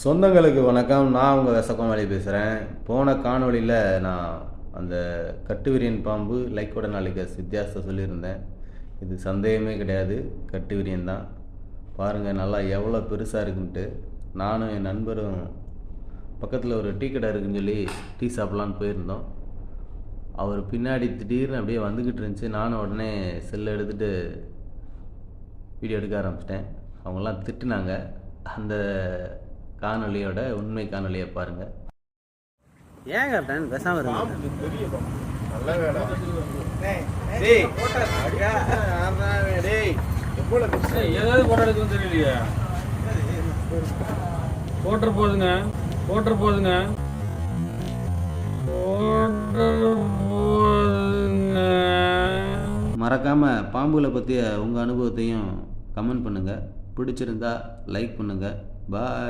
சொந்தங்களுக்கு வணக்கம். நான் உங்கள் விசக்கோமாளி பேசுகிறேன் போன காணொலியில் நான் அந்த கட்டுவிரியன் பாம்பு லைக்கோட நாளைக்கு வித்தியாசத்தை சொல்லியிருந்தேன். இது சந்தேகமே கிடையாது. கட்டுவிரியன் தான். பாருங்கள் நல்லா எவ்வளோ பெருசாக இருக்குன்ட்டு. நானும் என் நண்பரும் பக்கத்தில் ஒரு டீ கடை இருக்குன்னு சொல்லி டீ சாப்பிட்லான்னு போயிருந்தோம். அவர் பின்னாடி திடீர்னு அப்படியே வந்துக்கிட்டு இருந்துச்சு. நானும் உடனே செல்லை எடுத்துகிட்டு வீடியோ எடுக்க ஆரம்பிச்சிட்டேன். அவங்கெல்லாம் திட்டுனாங்க. அந்த காணொளியோட உண்மை காணொளியை பாருங்கள் ஏன் கேப்டன் எடுக்குன்னு தெரியலையே போட்டுற போதுங்க போட்டுற போதுங்க மறக்காமல் பாம்புகளை பற்றிய உங்கள் அனுபவத்தையும் கமெண்ட் பண்ணுங்கள் பிடிச்சிருந்தா லைக் பண்ணுங்கள் பாய்